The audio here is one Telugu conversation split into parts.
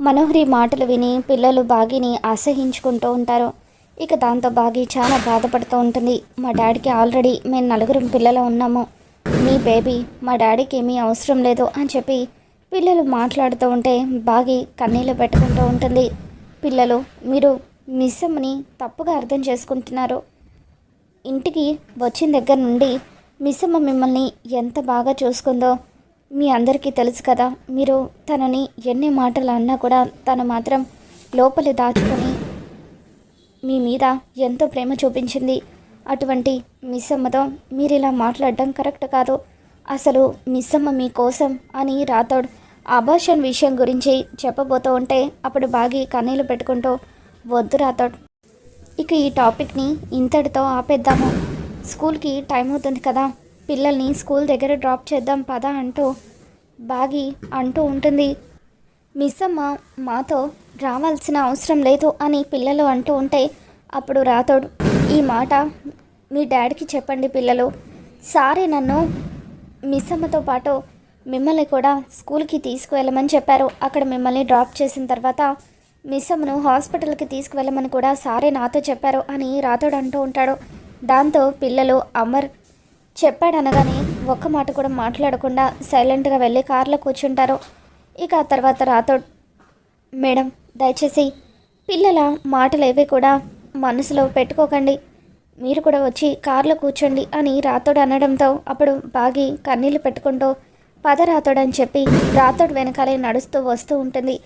మనోహరి మాటలు విని పిల్లలు బాగిని అసహించుకుంటూ ఉంటారు. ఇక దాంతో బాగి చాలా బాధపడుతూ ఉంటుంది. మా డాడీకి ఆల్రెడీ మేము నలుగురం పిల్లలు ఉన్నాము. మీ బేబీ మా డాడీకి ఏమీ అవసరం లేదు అని చెప్పి పిల్లలు మాట్లాడుతూ ఉంటే బాగి కన్నీళ్ళు పెట్టుకుంటూ ఉంటుంది. పిల్లలు మీరు మిస్సమ్మని తప్పుగా అర్థం చేసుకుంటున్నారు. ఇంటికి వచ్చిన దగ్గర నుండి మిస్సమ్మ మిమ్మల్ని ఎంత బాగా చూసుకుందో మీ అందరికీ తెలుసు కదా మీరు తనని ఎన్ని మాటలు అన్నా కూడా తను మాత్రం లోపలి దాచుకొని మీ మీద ఎంతో ప్రేమ చూపించింది. అటువంటి మిస్సమ్మతో మీరు ఇలా మాట్లాడడం కరెక్ట్ కాదు. అసలు మిస్సమ్మ మీకోసం అని రాథోడ్ అబార్షన్ విషయం గురించి చెప్పబోతూ ఉంటే అప్పుడు బాగి కన్నీళ్ళు పెట్టుకుంటూ వద్దు రాథోడ్ ఇక ఈ టాపిక్ని ఇంతటితో ఆపేద్దాము. స్కూల్కి టైం అవుతుంది కదా పిల్లల్ని స్కూల్ దగ్గర డ్రాప్ చేద్దాం పదా అంటూ బాగి అంటూ ఉంటుంది. మిస్ అమ్మ మాతో రావాల్సిన అవసరం లేదు అని పిల్లలు అంటూ ఉంటే అప్పుడు రాతోడు ఈ మాట మీ డాడీకి చెప్పండి పిల్లలు. సారే నన్ను. మిస్ అమ్మతో పాటు మిమ్మల్ని కూడా స్కూల్కి తీసుకువెళ్ళమని చెప్పారు. అక్కడ మిమ్మల్ని డ్రాప్ చేసిన తర్వాత మిస్ అమ్మను హాస్పిటల్కి తీసుకువెళ్ళమని కూడా సారే నాతో చెప్పారు అని రాతోడు అంటూ ఉంటాడు. దాంతో పిల్లలు అమర్ చెప్పాడనగానే ఒక్క మాట కూడా మాట్లాడకుండా సైలెంట్గా వెళ్ళి కార్లో కూర్చుంటారు. ఇక ఆ తర్వాత రాతోడ్ మేడం దయచేసి పిల్లల మాటలు ఏవి కూడా మనసులో పెట్టుకోకండి. మీరు కూడా వచ్చి కారులో కూర్చోండి అని రాతోడు అనడంతో అప్పుడు బాగి కన్నీళ్ళు పెట్టుకుంటూ పద రాతోడు అని చెప్పి రాతోడు వెనకాలే నడుస్తూ వస్తూ ఉంటుంది.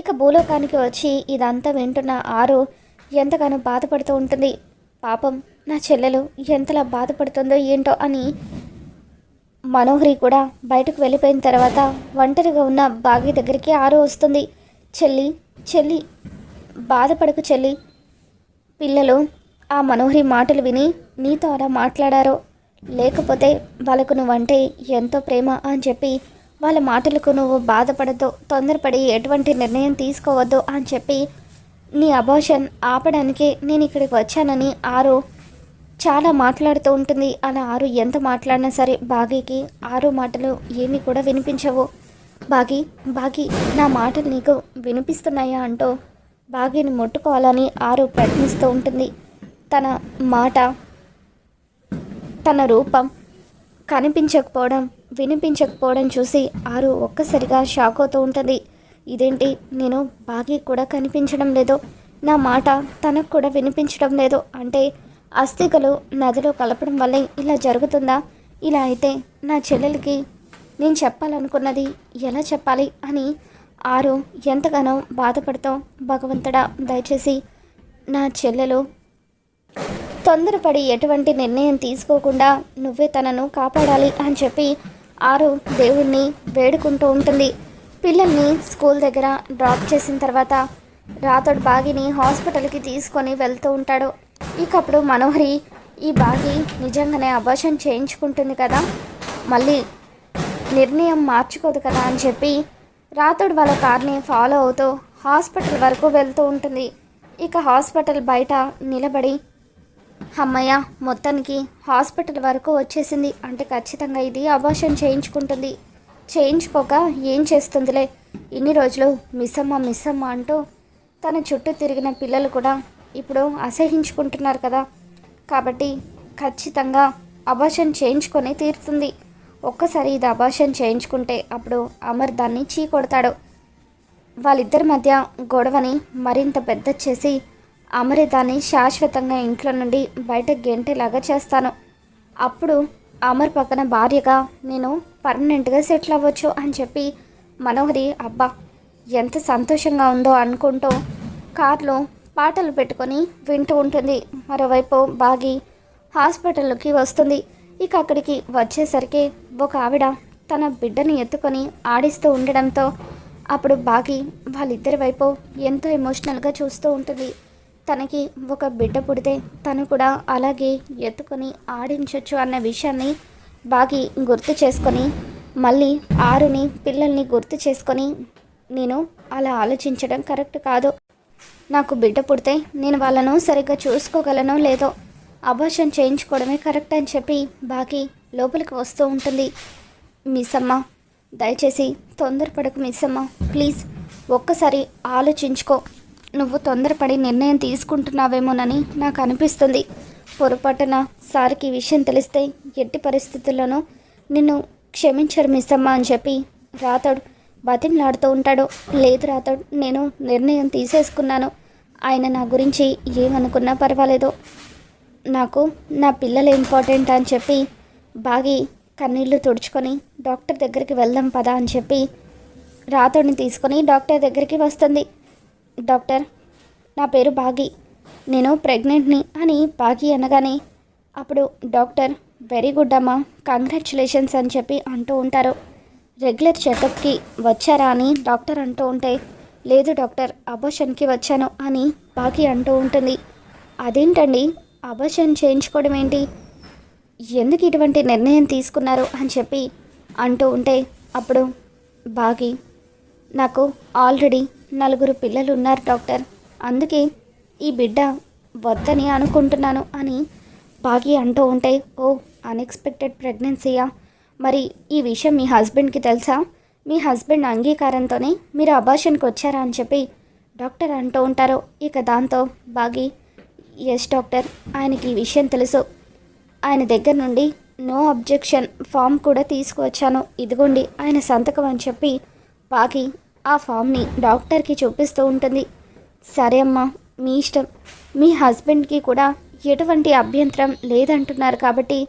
ఇక భూలోకానికి వచ్చి ఇదంతా వింటున్న ఆరు ఎంతగానో బాధపడుతూ ఉంటుంది. పాపం నా చెల్లెలు ఎంతలా బాధపడుతుందో ఏంటో అని మనోహరి కూడా బయటకు వెళ్ళిపోయిన తర్వాత ఒంటరిగా ఉన్న బాగి దగ్గరికి ఆరు వస్తుంది. చెల్లి చెల్లి బాధపడకు చెల్లి. పిల్లలు ఆ మనోహరి మాటలు విని నీతో అలా మాట్లాడారో లేకపోతే వాళ్ళకు నువ్వంటే ఎంతో ప్రేమ అని చెప్పి వాళ్ళ మాటలకు నువ్వు బాధపడద్దు తొందరపడి ఎటువంటి నిర్ణయం తీసుకోవద్దు అని చెప్పి నీ అబోషన్ ఆపడానికి నేను ఇక్కడికి వచ్చానని ఆరు చాలా మాట్లాడుతూ ఉంటుంది. అలా ఆరు ఎంత మాట్లాడినా సరే బాగీకి ఆరు మాటలు ఏమీ కూడా వినిపించవు. బాగి బాగి నా మాటలు నీకు వినిపిస్తున్నాయా అంటూ బాగీని ముట్టుకోవాలని ఆరు ప్రయత్నిస్తూ ఉంటుంది. తన మాట తన రూపం కనిపించకపోవడం వినిపించకపోవడం చూసి ఆరు ఒక్కసారిగా షాక్ అవుతూ ఉంటుంది. ఇదేంటి? నేను బాగి కూడా కనిపించడం లేదు. నా మాట తనకు కూడా వినిపించడం లేదు. అంటే అస్థికలు నదిలో కలపడం వల్లే ఇలా జరుగుతుందా? ఇలా అయితే నా చెల్లెలకి నేను చెప్పాలనుకున్నది ఎలా చెప్పాలి అని ఆరు ఎంతగానో బాధపడతాం భగవంతుడా దయచేసి నా చెల్లెలు తొందరపడి ఎటువంటి నిర్ణయం తీసుకోకుండా నువ్వే తనను కాపాడాలి అని చెప్పి ఆరు దేవుణ్ణి వేడుకుంటూ ఉంటుంది. పిల్లల్ని స్కూల్ దగ్గర డ్రాప్ చేసిన తర్వాత రాతోడు బాగిని హాస్పిటల్కి తీసుకొని వెళ్తూ ఉంటాడు. ఇక అప్పుడు మనోహరి ఈ బాగి నిజంగానే అబార్షన్ చేయించుకుంటుంది కదా? మళ్ళీ నిర్ణయం మార్చుకోదు కదా అని చెప్పి రాతోడు వాళ్ళ కార్ని ఫాలో అవుతూ హాస్పిటల్ వరకు వెళ్తూ ఉంటుంది. ఇక హాస్పిటల్ బయట నిలబడి అమ్మయ్య మొత్తానికి హాస్పిటల్ వరకు వచ్చేసింది. అంటే ఖచ్చితంగా ఇది అబార్షన్ చేయించుకుంటుంది. చేయించుకోక ఏం చేస్తుందిలే? ఇన్ని రోజులు మిస్సమ్మ మిస్సమ్మ అంటూ తన చుట్టూ తిరిగిన పిల్లలు కూడా ఇప్పుడు అసహించుకుంటున్నారు కదా. కాబట్టి ఖచ్చితంగా అబార్షన్ చేయించుకొని తీరుతుంది. ఒక్కసారి ఇది అబార్షన్ చేయించుకుంటే అప్పుడు అమర్ దాన్ని చీ కొడతాడు వాళ్ళిద్దరి మధ్య గొడవని మరింత పెద్ద చేసి అమరే దాన్ని శాశ్వతంగా ఇంట్లో నుండి బయట గెంటేలాగా చేస్తాను. అప్పుడు అమర్ పక్కన భార్యగా నేను పర్మనెంట్గా సెటిల్ అవ్వచ్చు అని చెప్పి మనోహరి అబ్బా ఎంత సంతోషంగా ఉందో అనుకుంటూ కార్లో పాటలు పెట్టుకొని వింటూ ఉంటుంది. మరోవైపు బాగి హాస్పిటల్కి వస్తుంది. ఇక అక్కడికి వచ్చేసరికి ఒక ఆవిడ తన బిడ్డని ఎత్తుకొని ఆడిస్తూ ఉండడంతో అప్పుడు బాగి వాళ్ళిద్దరి వైపు ఎంతో ఎమోషనల్గా చూస్తూ ఉంటుంది. తనకి ఒక బిడ్డ పుడితే తను కూడా అలాగే ఎత్తుకొని ఆడించవచ్చు అన్న విషయాన్ని బాగి గుర్తు చేసుకొని మళ్ళీ ఆరుని పిల్లల్ని గుర్తు చేసుకొని నేను అలా ఆలోచించడం కరెక్ట్ కాదు. నాకు బిడ్డ పుడితే నేను వాళ్ళను సరిగ్గా చూసుకోగలనో లేదో అబార్షన్ చేయించుకోవడమే కరెక్ట్ అని చెప్పి బాకీ లోపలికి వస్తూ ఉంటుంది. మిస్ అమ్మ దయచేసి తొందరపడకు మిస్ అమ్మ ప్లీజ్ ఒక్కసారి ఆలోచించుకో. నువ్వు తొందరపడి నిర్ణయం తీసుకుంటున్నావేమోనని నాకు అనిపిస్తుంది. పొరపాటున సార్కి ఈ విషయం తెలిస్తే ఎట్టి పరిస్థితుల్లోనూ నిన్ను క్షమించరు మిస్ అమ్మ అని చెప్పి రాతడు బతిమలాడుతూ ఉంటాడు. లేదు రాతోడు నేను నిర్ణయం తీసేసుకున్నాను. ఆయన నా గురించి ఏమనుకున్నా పర్వాలేదు. నాకు నా పిల్లలు ఇంపార్టెంట్ అని చెప్పి బాగి కన్నీళ్ళు తుడుచుకొని డాక్టర్ దగ్గరికి వెళ్దాం పదా అని చెప్పి రాతోడిని తీసుకొని డాక్టర్ దగ్గరికి వస్తుంది. డాక్టర్ నా పేరు బాగి. నేను ప్రెగ్నెంట్ని అని బాగి అనగానే అప్పుడు డాక్టర్ వెరీ గుడ్ అమ్మా కంగ్రాచులేషన్స్ అని చెప్పి అంటూ ఉంటారు. రెగ్యులర్ చెకప్కి వచ్చారా అని డాక్టర్ అంటూ ఉంటే లేదు డాక్టర్ అబోషన్కి వచ్చాను అని బాకీ అంటూ ఉంటుంది. అదేంటండి? అబోషన్ చేయించుకోవడం ఏంటి? ఎందుకు ఇటువంటి నిర్ణయం తీసుకున్నారు అని చెప్పి అంటూ ఉంటే అప్పుడు బాగి నాకు ఆల్రెడీ నలుగురు పిల్లలు ఉన్నారు డాక్టర్ అందుకే ఈ బిడ్డ వద్దని అనుకుంటున్నాను అని బాగి అంటూ ఉంటే ఓ అన్ఎక్స్పెక్టెడ్ ప్రెగ్నెన్సీయా? మరి ఈ విషయం మీ హస్బెండ్కి తెలుసా? మీ హస్బెండ్ అంగీకారంతోనే మీరు అబార్షన్కి వచ్చారా అని చెప్పి డాక్టర్ అంటూ ఉంటారు. ఇక దాంతో బాగి ఎస్ డాక్టర్ ఆయనకి ఈ విషయం తెలుసు. ఆయన దగ్గర నుండి నో అబ్జెక్షన్ ఫామ్ కూడా తీసుకువచ్చాను. ఇదిగోండి ఆయన సంతకం అని చెప్పి బాగి ఆ ఫామ్ని డాక్టర్కి చూపిస్తూ ఉంటుంది. సరే అమ్మా మీ ఇష్టం. మీ హస్బెండ్కి కూడా ఎటువంటి అభ్యంతరం లేదంటున్నారు కాబట్టి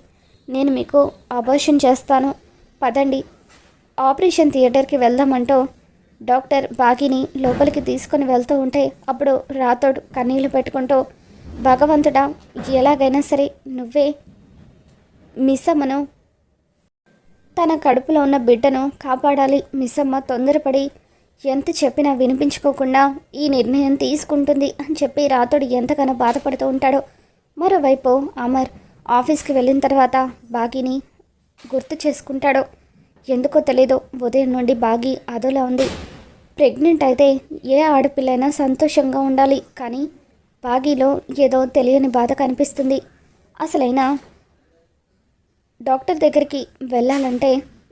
నేను మీకు అబార్షన్ చేస్తాను. పదండి ఆపరేషన్ థియేటర్కి వెళ్దామంటూ డాక్టర్ బాగిని లోపలికి తీసుకొని వెళ్తూ ఉంటే అప్పుడు రాతోడు కన్నీళ్ళు పెట్టుకుంటూ భగవంతుడా ఎలాగైనా సరే నువ్వే మిస్సమ్మను. తన కడుపులో ఉన్న బిడ్డను కాపాడాలి మిస్సమ్మ తొందరపడి. ఎంత చెప్పినా వినిపించుకోకుండా ఈ నిర్ణయం తీసుకుంటుంది అని చెప్పి రాతోడు ఎంతగానో బాధపడుతూ ఉంటాడో. మరోవైపు అమర్ ఆఫీస్కి వెళ్ళిన తర్వాత బాగిని గుర్తు చేసుకుంటాడో. ఎందుకో తెలీదు. ఉదయం నుండి బాగి అదోలా ఉంది. ప్రెగ్నెంట్ అయితే ఏ ఆడపిల్లైనా సంతోషంగా ఉండాలి. కానీ బాగీలో ఏదో తెలియని బాధ కనిపిస్తుంది. అసలైనా డాక్టర్ దగ్గరికి వెళ్ళాలంటే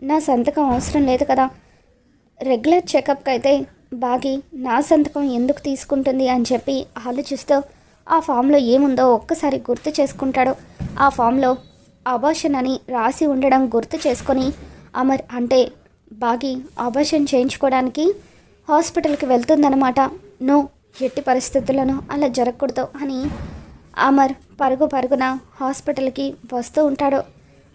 నా సంతకం అవసరం లేదు కదా. రెగ్యులర్ చెకప్కి అయితే బాగి నా సంతకం ఎందుకు తీసుకుంటుంది అని చెప్పి ఆలోచిస్తూ ఆ ఫామ్లో ఏముందో ఒక్కసారి గుర్తు చేసుకుంటాడు. ఆ ఫామ్లో అబాషన్ అని రాసి ఉండడం గుర్తు చేసుకొని అమర్ అంటే బాగి ఆపరేషన్ చేయించుకోవడానికి హాస్పిటల్కి వెళ్తుందన్నమాట. నో ఎట్టి పరిస్థితులను అలా జరగకూడదు అని అమర్ పరుగు పరుగున హాస్పిటల్కి వస్తూ ఉంటాడు.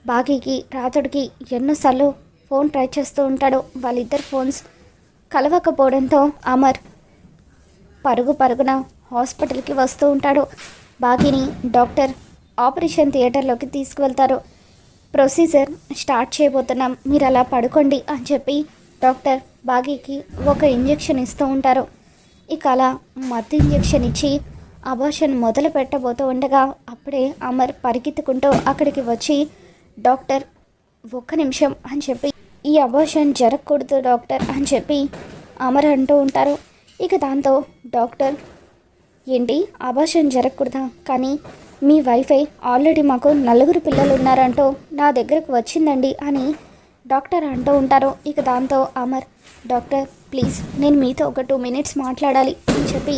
బాగీకి రాతుడికి ఎన్నోసార్లు ఫోన్ ట్రై చేస్తూ ఉంటాడు. వాళ్ళిద్దరు ఫోన్స్ కలవకపోవడంతో అమర్ పరుగు పరుగున హాస్పిటల్కి వస్తూ ఉంటాడు. బాగీని డాక్టర్ ఆపరేషన్ థియేటర్లోకి తీసుకువెళ్తారు. ప్రొసీజర్ స్టార్ట్ చేయబోతున్నాం. మీరు అలా పడుకోండి అని చెప్పి డాక్టర్ బాగీకి ఒక ఇంజెక్షన్ ఇస్తూ ఉంటారు. ఇక అలా మత్తు ఇంజెక్షన్ ఇచ్చి అబార్షన్ మొదలు పెట్టబోతూ ఉండగా అప్పుడే అమర్ పరిగెత్తుకుంటూ అక్కడికి వచ్చి డాక్టర్ ఒక్క నిమిషం అని చెప్పి ఈ అబార్షన్ జరగకూడదు డాక్టర్ అని చెప్పి అమర్ అంటూ ఉంటారు. ఇక దాంతో డాక్టర్ ఏంటి? అబార్షన్ జరగకూడదా? కానీ మీ వైఫై ఆల్రెడీ మాకు నలుగురు పిల్లలు ఉన్నారంటూ నా దగ్గరకు వచ్చిందండి అని డాక్టర్ అంటూ ఉంటారు. ఇక దాంతో అమర్ డాక్టర్ ప్లీజ్ నేను మీతో ఒక టూ మినిట్స్ మాట్లాడాలి అని చెప్పి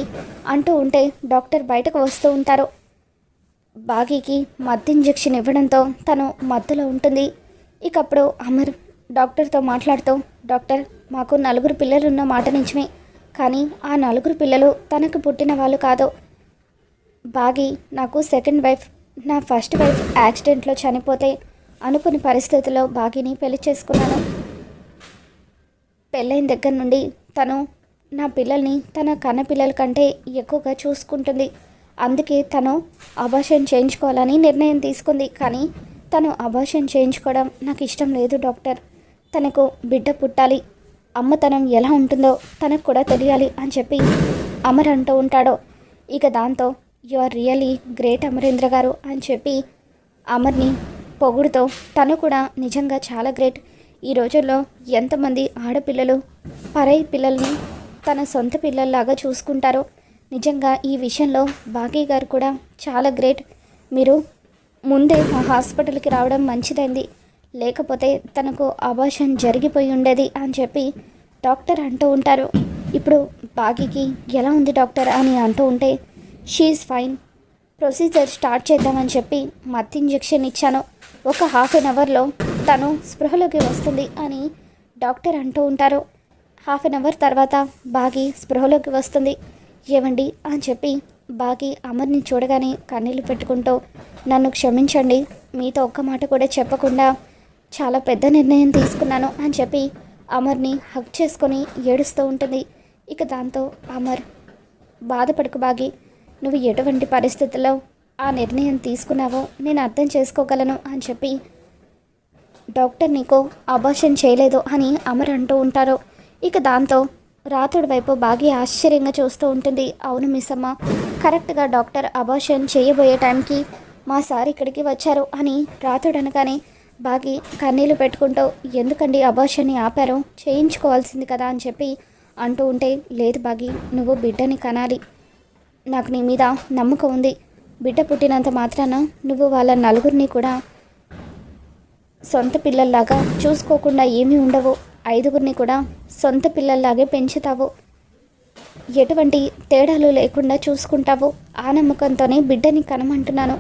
అంటూ ఉంటే డాక్టర్ బయటకు వస్తూ ఉంటారు. బాగీకి మద్దు ఇంజెక్షన్ ఇవ్వడంతో తను మద్దులో ఉంటుంది. ఇక అప్పుడు అమర్ డాక్టర్తో మాట్లాడుతూ డాక్టర్ మాకు నలుగురు పిల్లలు ఉన్న మాట నిజమే. కానీ ఆ నలుగురు పిల్లలు తనకు పుట్టిన వాళ్ళు కాదు. బాగి నాకు సెకండ్ వైఫ్ నా ఫస్ట్ వైఫ్ యాక్సిడెంట్లో చనిపోతే అనుకుని పరిస్థితుల్లో బాగిని పెళ్ళి చేసుకున్నాను. పెళ్ళైన దగ్గర నుండి తను నా పిల్లల్ని తన కన్న పిల్లల కంటే ఎక్కువగా చూసుకుంటుంది. అందుకే తను అబార్షన్ చేయించుకోవాలని నిర్ణయం తీసుకుంది. కానీ తను అబార్షన్ చేయించుకోవడం నాకు ఇష్టం లేదు డాక్టర్. తనకు బిడ్డ పుట్టాలి. అమ్మతనం ఎలా ఉంటుందో తనకు కూడా తెలియాలి అని చెప్పి అమర్ అంటూ ఉంటాడో. ఇక దాంతో you are really great Amarendra గారు అని చెప్పి అమర్ని పొగుడుతో తను కూడా నిజంగా చాలా గ్రేట్. ఈ రోజుల్లో ఎంతమంది ఆడపిల్లలు పరై పిల్లల్ని తన సొంత పిల్లల్లాగా చూసుకుంటారో నిజంగా ఈ విషయంలో బాగీ గారు కూడా చాలా గ్రేట్. మీరు ముందే మా హాస్పిటల్కి రావడం మంచిదైంది. లేకపోతే తనకు అబార్షన్ జరిగిపోయి ఉండేది అని చెప్పి డాక్టర్ అంటూ ఉంటారు. ఇప్పుడు బాగీకి ఎలా ఉంది డాక్టర్ అని అంటూ ఉంటే షీఈ్ ఫైన్ ప్రొసీజర్ స్టార్ట్ చేద్దామని చెప్పి మత్ ఇంజెక్షన్ ఇచ్చాను. ఒక హాఫ్ అన్ అవర్లో తను స్పృహలోకి వస్తుంది అని డాక్టర్ అంటూ ఉంటారు. హాఫ్ అన్ అవర్ తర్వాత బాగి స్పృహలోకి వస్తుంది. ఏమండి అని చెప్పి బాగి అమర్ని చూడగానే కన్నీళ్ళు పెట్టుకుంటూ నన్ను క్షమించండి మీతో ఒక్క మాట కూడా చెప్పకుండా చాలా పెద్ద నిర్ణయం తీసుకున్నాను అని చెప్పి అమర్ని హక్ చేసుకొని ఏడుస్తూ ఉంటుంది. ఇక దాంతో అమర్ బాధపడకు బాగి నువ్వు ఎటువంటి పరిస్థితుల్లో ఆ నిర్ణయం తీసుకున్నావో నేను అర్థం చేసుకోగలను అని చెప్పి డాక్టర్ నీకు అబార్షన్ చేయలేదు అని అమర్ అంటూ ఉంటారు. ఇక దాంతో రాతుడి వైపు బాగి ఆశ్చర్యంగా చూస్తూ ఉంటుంది. అవును మిస్ అమ్మ కరెక్ట్గా డాక్టర్ అబార్షన్ చేయబోయే టైంకి మా సార్ ఇక్కడికి వచ్చారు అని రాతుడు అనగానే బాగి కన్నీళ్ళు పెట్టుకుంటూ ఎందుకండి అబార్షన్ని ఆపారు? చేయించుకోవాల్సింది కదా అని చెప్పి అంటూ ఉంటే లేదు బాగి నువ్వు బిడ్డని కనాలి. నాకు నీ మీద నమ్మకం ఉంది. బిడ్డ పుట్టినంత మాత్రాన నువ్వు వాళ్ళ నలుగురిని కూడా సొంత పిల్లల్లాగా చూసుకోకుండా ఏమీ ఉండవు. ఐదుగురిని కూడా సొంత పిల్లల్లాగే పెంచుతావు. ఎటువంటి తేడాలు లేకుండా చూసుకుంటావు. ఆ నమ్మకంతోనే బిడ్డని కనమంటున్నాను.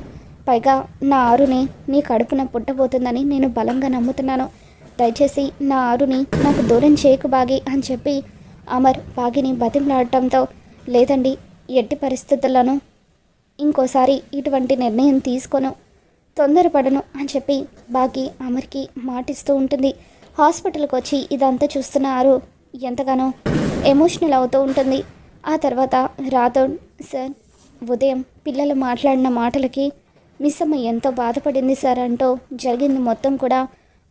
పైగా నా ఆరుని నీ కడుపున పుట్టబోతుందని నేను బలంగా నమ్ముతున్నాను. దయచేసి నా ఆరుని నాకు దూరం చేయకు బాగి అని చెప్పి అమర్ బాగిని బతిమలాడటంతో లేదండి ఎట్టి పరిస్థితుల్లోనూ ఇంకోసారి ఇటువంటి నిర్ణయం తీసుకోను. తొందరపడను అని చెప్పి బాకి అమర్కి మాటిస్తూ ఉంటుంది. హాస్పిటల్కి వచ్చి ఇదంతా చూస్తున్నారు ఎంతగానో ఎమోషనల్ అవుతూ ఉంటుంది. ఆ తర్వాత రాథోడ్ సార్ ఉదయం పిల్లలు మాట్లాడిన మాటలకి మిస్ అమ్మ ఎంతో బాధపడింది సార్ అంటూ జరిగింది మొత్తం కూడా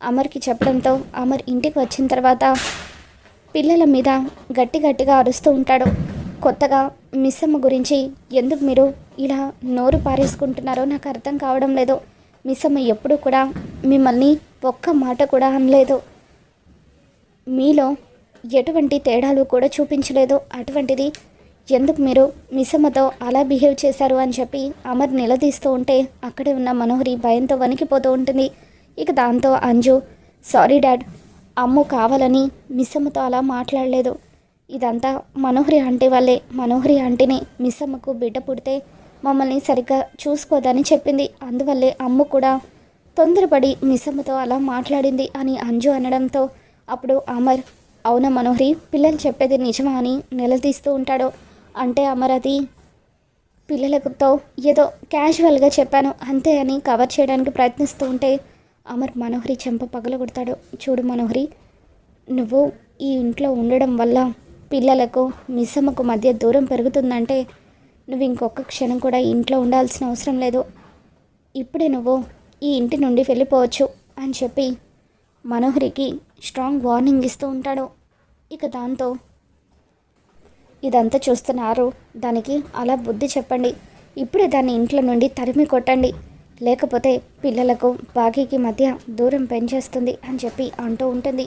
అమర్కి చెప్పడంతో అమర్ ఇంటికి వచ్చిన తర్వాత పిల్లల మీద గట్టి గట్టిగా అరుస్తూ ఉంటాడు. కొత్తగా మిస్ అమ్మ గురించి ఎందుకు మీరు ఇలా నోరు పారేసుకుంటున్నారో నాకు అర్థం కావడం లేదు. మిస్ అమ్మ ఎప్పుడూ కూడా మిమ్మల్ని ఒక్క మాట కూడా అనలేదు. మీలో ఎటువంటి తేడాలు కూడా చూపించలేదు. అటువంటిది ఎందుకు మీరు మిస్సమ్మతో అలా బిహేవ్ చేశారు అని చెప్పి అమర్ నిలదీస్తూ ఉంటే అక్కడే ఉన్న మనోహరి భయంతో వణికిపోతూ ఉంటుంది. ఇక దాంతో అంజు సారీ డాడ్ అమ్ము కావాలని మిస్సమ్మతో అలా మాట్లాడలేదు. ఇదంతా మనోహరి ఆంటీ వల్లే. మనోహరి ఆంటీని మిస్సమ్మకు బిడ్డ పుడితే మమ్మల్ని సరిగ్గా చూసుకోదని చెప్పింది. అందువల్లే అమ్మ కూడా తొందరపడి మిస్సమ్మతో అలా మాట్లాడింది అని అంజు అనడంతో అప్పుడు అమర్ అవున మనోహరి? పిల్లలు చెప్పేది నిజమా? అని నిలదీస్తూ ఉంటాడు. అంటే అమర్ అది పిల్లలతో ఏదో క్యాజువల్గా చెప్పాను. అంతే అని కవర్ చేయడానికి ప్రయత్నిస్తూ ఉంటే అమర్ మనోహరి చెంప పగలగొడతాడు. చూడు మనోహరి నువ్వు ఈ ఇంట్లో ఉండడం వల్ల పిల్లలకు మిస్సమ్మకు మధ్య దూరం పెరుగుతుందంటే నువ్వు ఇంకొక క్షణం కూడా ఇంట్లో ఉండాల్సిన అవసరం లేదు. ఇప్పుడే నువ్వు ఈ ఇంటి నుండి వెళ్ళిపోవచ్చు అని చెప్పి మనోహరికి స్ట్రాంగ్ వార్నింగ్ ఇస్తూ ఉంటాడు. ఇక దాంతో ఇదంతా చూస్తున్నారు. దానికి అలా బుద్ధి చెప్పండి. ఇప్పుడే దాన్ని ఇంట్లో నుండి తరిమి కొట్టండి. లేకపోతే పిల్లలకు బాకీకి మధ్య దూరం పెంచేస్తుంది అని చెప్పి అంటూ ఉంటుంది.